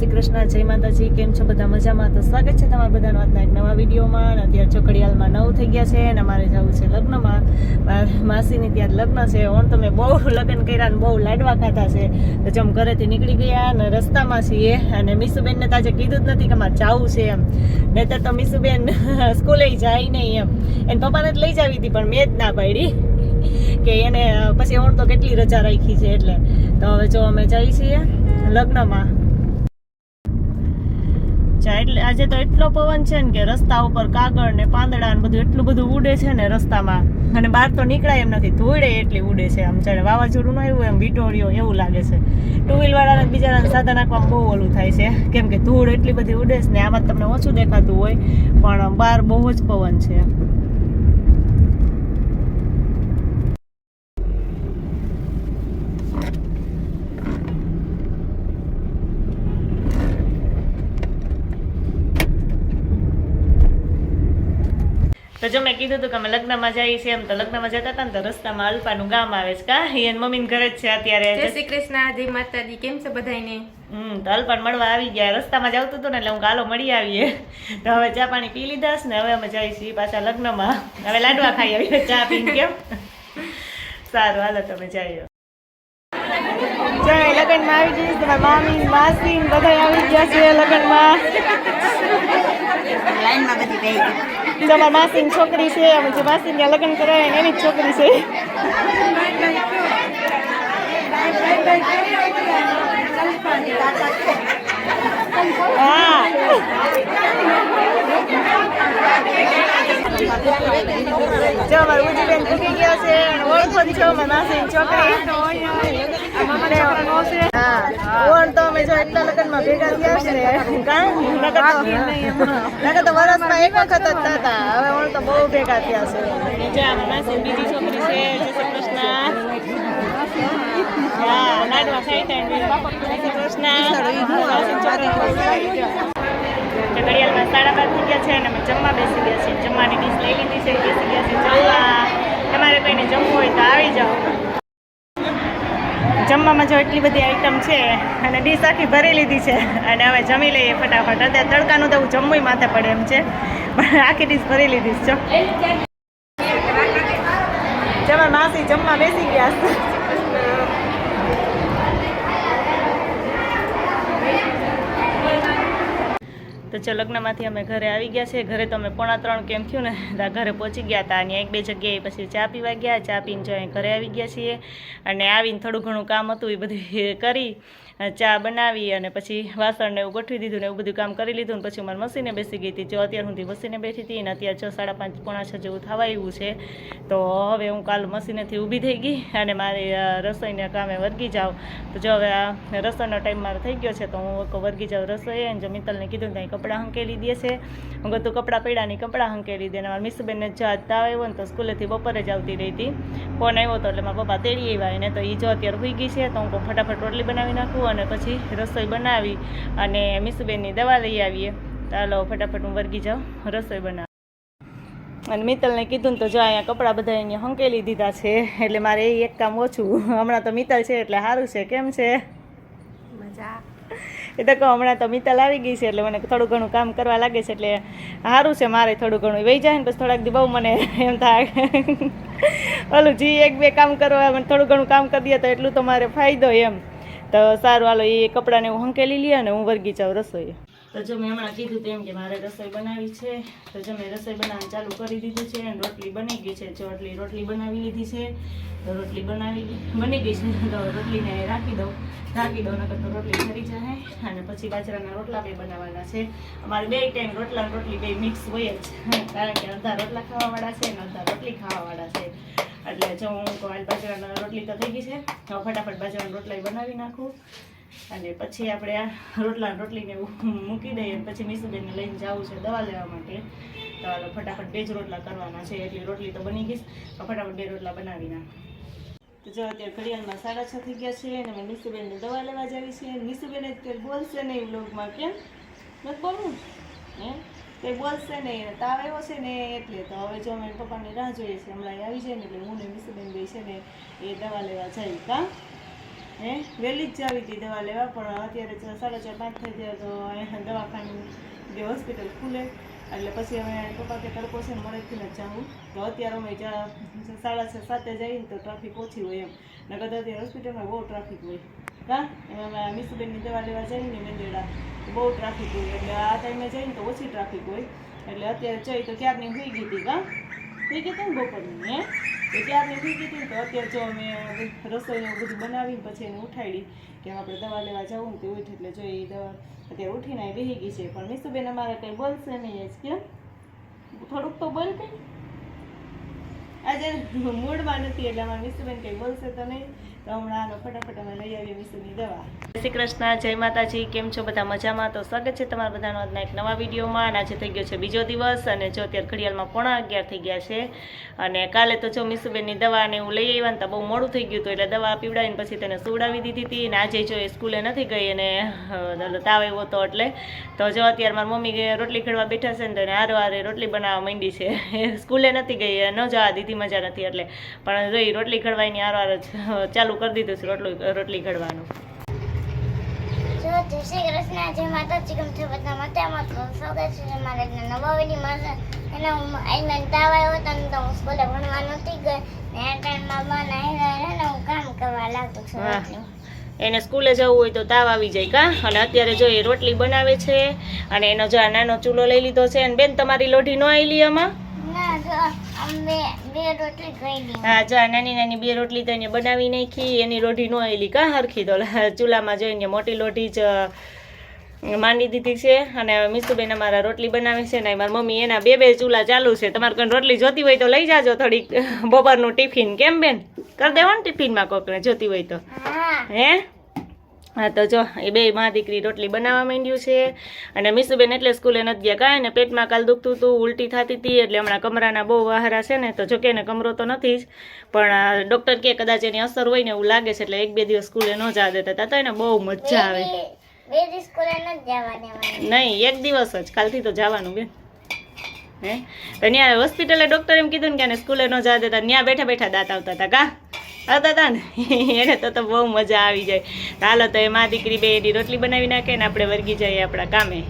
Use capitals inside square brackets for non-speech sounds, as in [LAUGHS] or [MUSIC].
શ્રી કૃષ્ણ જય માતાજી, કેમ છો બધા મજામાં? તો સ્વાગત છે તમારા બધાનો આજના એક નવા વિડીયોમાં. અને અત્યારે ચોકડિયાલમાં નવ થઈ ગયા છે અને અમારે જવું છે લગ્નમાં. માસીની ત્યાં લગ્ન છે. ઓણ તમે બહુ લગ્ન કર્યા ને બહુ લાડવા ખાતા છે. તો જેમ ઘરેથી નીકળી ગયા અને રસ્તામાં છીએ. અને મીસુબેનને તાજે કીધું જ નથી કે અમારે જવું છે એમ. નહીતર તો મીસુબેન [LAUGHS] સ્કૂલે જાય નહીં એમ. એને પપ્પાને જ લઈ જાવી હતી, પણ મેં જ ના પાડી. કે એને પછી ઓણ તો કેટલી રજા રાખી છે એટલે. તો હવે જો અમે જઈએ છીએ લગ્નમાં. જા એટલે આજે તો એટલો પવન છે ને કે રસ્તા ઉપર કાગળ ને પાંદડા ને બધું એટલું બધું ઉડે છે ને રસ્તામાં. અને બહાર તો નીકળાય એમ નથી. ધોળે એટલી ઉડે છે આમ. જાણે વાવાઝોડું ન આવ્યું એમ વિટોરિયો એવું લાગે છે. ટુ વ્હીલ વાળાને બિચારાને સાધન નાખવામાં બહુ ઓલું થાય છે. કેમ કે ધૂળ એટલી બધી ઉડે છે ને, આમાં તમને ઓછું દેખાતું હોય, પણ બહાર બહુ જ પવન છે. તો જો મેં કીધું હતું કે અમે લગ્નમાં જઈએ છીએ એમ તો લગ્નમાં જતા હતા ને તો રસ્તામાં અલ્પાનું ગામ આવે છે. કા? એન મમ્મી ઘરે જ છે જય અત્યારે શ્રી કૃષ્ણ જય માતાજી. કેમ છે બધાને હમ તો અલ્પાન મળવા આવી ગયા. રસ્તામાં જ આવતું હતું ને એટલે હું કાલો મળી આવીએ. તો હવે ચા પાણી પી લીધા છે ને હવે અમે જઈએ છીએ પાછા લગ્નમાં. હવે લાડવા ખાઈ આવીએ. ચા પીને કેમ? સારું હાલો તમે જઈએ. જય લગ્નમાં આવી જઈશ. તમારા મામી માસી બધા આવી ગયા છે લગ્નમાં. લાઈનમાં બધી ગઈ તમારા માસીની છોકરી છે, અમે જે માસી ત્યાં લગ્ન કરાવે એની જ છોકરી છે. હા. જો અમારે ઉજીબેન છે ઓળખો જ છો લગ્નમાં ભેગા થયા છે નકર તો વરસમાં એક વખત જ થતા હવે છે છે ઘડિયાળમાં સાડા બાર થઈ છે અને અમે જમવા બેસી ગયા છીએ. જમવાની ડીશ લઈ લીધી છે બેસી ગયા છે તમારે કોઈને જમવું હોય તો આવી જાઓ. જમવામાં જો એટલી બધી આઈટમ છે અને ડીશ આખી ભરી લીધી છે અને હવે જમી લઈએ ફટાફટ. અત્યારે તડકાનું તો હું જમવું માથે પડે એમ છે. પણ આખી ડીશ ભરી લીધી છે જમા માસી જમવા બેસી ગયા તો ચો લગ્નમાંથી અમે ઘરે આવી ગયા છે ઘરે તો અમે પોણા ત્રણ કેમ થયું ને? ઘરે પહોંચી ગયા હતા. અને એક બે જગ્યાએ પછી ચા પીવા ગયા. ચા પીને જો અહીં ઘરે આવી ગયા છીએ. અને આવીને થોડું ઘણું કામ હતું એ બધું [LAUGHS] કરી, ચા બનાવી અને પછી વાસણને એવું ગોઠવી દીધું ને એવું બધું કામ કરી લીધું ને પછી મારી મશીને બેસી ગઈ હતી. જો અત્યાર સુધી મસીને બેઠી હતી અને અત્યારે છ, સાડા પાંચ, પોણા છ જેવું થવા આવ્યું છે. તો હવે હું કાલ મશીનેથી ઊભી થઈ ગઈ અને મારે રસોઈને કામે વર્ગી જાઉં. તો જો હવે આ રસોઈનો ટાઈમ મારો થઈ ગયો છે, તો હું વર્ગી જાઉં રસોઈ અને જો મિત્તલને કીધું ત્યાં કપડાં હંકેલી દે છે. હું ગતું કપડાં પડ્યા કપડાં હંકેલી દે. અને મારા મિસુબેનને જતા આવ્યો ને તો સ્કૂલેથી બપોરે જ આવતી રહી હતી. ફોન આવ્યો હતો એટલે મારા પપ્પા તેડી આવ્યા એને. તો એ જો અત્યારે હોઈ ગઈ છે, તો હું ફટાફટ રોટલી બનાવી નાખું અને પછી રસોઈ બનાવી અને મિસુબેનની દવા લઈ આવીએ. ચાલો ફટાફટ હું વર્ગી જાઉં, રસોઈ બનાવ. અને મિત્તલને કીધું ને તો જો અહીંયા કપડાં બધા અહીંયા હંકેલી દીધા છે, એટલે મારે એ એક કામ ઓછું. હમણાં તો મિત્તલ છે, એટલે સારું છે. કેમ છે? મજા. એ તો કહું, હમણાં તો મિત્તલ આવી ગઈ છે એટલે મને થોડું ઘણું કામ કરવા લાગે છે એટલે સારું છે મારે થોડું ઘણું. વહી જાય ને પછી થોડાક દી બહુ મને એમ થાય. ઓલું જી એક બે કામ કરવા, મને થોડું ઘણું કામ કરી દે તો એટલું તો મારે ફાયદો એમ. તો સારું, હાલો, એ કપડાને હું હંકેલી લઈએ અને હું વર્ગી જાઉં રસોઈ તો જો મેં હમણાં કીધું તેમ કે મારે રસોઈ બનાવી છે, તો જો મેં રસોઈ બનાવવાનું ચાલુ કરી દીધું છે અને રોટલી બની ગઈ છે. જો રોટલી રોટલી બનાવી લીધી છે, તો રોટલી બનાવી બની ગઈ છે. તો રોટલીને રાખી દઉં રાખી દઉં, નકર તો રોટલી ખરી જાય અને પછી બાજરાના રોટલા બે બનાવવાના છે. અમારે બે ટાઈમ રોટલા રોટલી બે મિક્સ હોય જ, કારણ કે અડધા રોટલા ખાવાવાળા છે અને અડધા રોટલી ખાવાવાળા છે. એટલે જો હું તો બાજરાના રોટલી તો થઈ ગઈ છે ફટાફટ બાજરાના રોટલા બનાવી નાખું. અને પછી આપણે આ રોટલા રોટલીને મૂકી દઈએ. પછી મીસુબેનને લઈને જવું છે દવા લેવા માટે. તો ફટાફટ બે જ રોટલા કરવાના છે. એટલી રોટલી તો બની ગઈ તો ફટાફટ બે રોટલા બનાવી નાખ તો જો અત્યારે ઘડિયાળમાં સાડા છ થઈ ગયા છે અને મેં મીસુબેનને દવા લેવા જાવી છે. મીસુબેન અત્યારે બોલશે નહીં વ્લોગમાં, કેમ? નથી બોલવું? હે? તે બોલશે નહીં તાવ આવ્યો છે ને એટલે તો હવે જો અમે પપ્પાની રાહ જોઈએ છે. હમણાં આવી જાય ને એટલે હું ને મીસુબેન બે છે ને એ દવા લેવા જાય કા? હે? વહેલી જ આવી હતી દવા લેવા, પણ અત્યારે સાડા ચાર પાંચ થઈ ગયા તો અહીંયા દવાખાનું જે હોસ્પિટલ ખુલે. એટલે પછી અમે પપ્પા કે તડકો છે મળેથી જ જાઉં તો અત્યારે અમે જ્યાં સાડા છ સાતે જઈએ તો ટ્રાફિક ઓછી હોય એમ. નકર અત્યારે હોસ્પિટલમાં બહુ ટ્રાફિક હોય. કા એમાં અમે મીસુબેનની દવા લેવા જઈએ ને મેંદેડા બહુ ટ્રાફિક હોય. એટલે આ ટાઈમે જઈએ તો ઓછી ટ્રાફિક હોય. એટલે અત્યારે જઈ તો ક્યારની હોઈ ગઈ હતી કા થઈ ગઈ હતી ને બપોરની, હે? તો ત્યારે ગઈ હતી તો અત્યારે જો અમે રસોઈ બધું બનાવીને પછી એને ઉઠાડી કે આપણે દવા લેવા જવું તે ઉઠ એટલે જો એ દવા અત્યારે ઉઠીને બેસી ગઈ છે. પણ મીસુબેન અમારે કંઈ બોલશે નહીં જ કેમ થોડુંક તો બોલ કંઈ. આજે મૂડમાં નથી, એટલે અમારે મીસુબેન કંઈ બોલશે તો નહીં. હમણાં આનો ફટાફટ અમે લઈ આવીએ મીસુની દવા. શ્રી કૃષ્ણ, જય માતાજી, કેમ છો બધા મજામાં? તો સ્વાગત છે તમારા બધાનો આજના એક નવા વિડીયોમાં. અને આજે થઈ ગયો છે બીજો દિવસ અને જો અત્યારે ઘડિયાળમાં પોણા અગિયાર થઈ ગયા છે. અને કાલે તો જો મિસુબેનની દવા અને એવું લઈ આવ્યા ને તો બહુ મોડું થઈ ગયું હતું, એટલે દવા પીવડાવીને પછી તેને સુવડાવી દીધી હતી. અને આજે જો એ સ્કૂલે નથી ગઈ અને તાવ આવ્યો હતો એટલે. તો જો અત્યારે મારી મમ્મી રોટલી ખેડવા બેઠા છે ને તો હારો હારે રોટલી બનાવવા માંડી છે. સ્કૂલે નથી ગઈ ન જવા દીધી. મજા નથી એટલે. પણ જો રોટલી ઘડવાની હાર ચાલુ કરી દીધું છે રોટલું રોટલી ઘડવાનું. જય શ્રી કૃષ્ણ. જય માતાજી. કેમ છો બધા મજામાં? સ્વાગત છે મારે આજના નવા વિડીયોમાં. એના હું આજના તાવ આવ્યો હતો ને તો હું સ્કૂલે ભણવા નહોતી ગઈ. ને આ ટાઈમમાં બહાર આવી ને હું કામ કરવા લાગતું છું એને સ્કૂલે જવું હોય તો તાવ આવી જાય કા? અને અત્યારે જો એ રોટલી બનાવે છે અને એનો જો આ નાનો ચૂલો લઈ લીધો છે અને બેન તમારી લોઢી ન આવી આમાં? ના હા જો નાની નાની બે રોટલી તો એને બનાવી નાખી એની રોટી ન આવેલી કાં હરખી તો. [LAUGHS] ચૂલામાં જોઈને મોટી લોટી જ માંડી દીધી છે. અને મીસુબેન અમારા રોટલી બનાવે છે ને મારી મમ્મી એના બે બે ચૂલા ચાલુ છે. તમારે કોઈ રોટલી જોતી હોય તો લઈ જાજો થોડીક. [LAUGHS] બપોરનું ટિફિન. કેમ બેન? કરી દેવો ને ટિફિનમાં કોકને જોતી હોય તો. હા? હે તો જો એ બે મા દીકરી રોટલી બનાવવા માંડ્યું છે. અને મીસુબેન એટલે સ્કૂલે નથી ગયા. કાંઈ ને પેટમાં કાલ દુખતું હતું ઉલટી થતી હતી એટલે હમણાં કમરાના બહુ વહારા છે ને તો જો કે કમરો તો નથી જ. પણ ડૉક્ટર કે કદાચ એની અસર હોય ને એવું લાગે છે એટલે એક બે દિવસ સ્કૂલે ન જવા દેતા હતા તો એને બહુ મજા આવે. નહીં એક દિવસ જ. કાલથી તો જવાનું બેન. હે? તો ત્યાં હોસ્પિટલે ડૉક્ટર એમ કીધું ને કે સ્કૂલે ન જવા દેતા. ત્યાં બેઠા બેઠા દાંત આવતા હતા. કા? આવતા હતા ને એને તો તો બહુ મજા આવી જાય. હાલો તો એ મા દીકરી બે એની રોટલી બનાવી નાખે ને આપણે વર્ગી જઈએ આપણા કામે.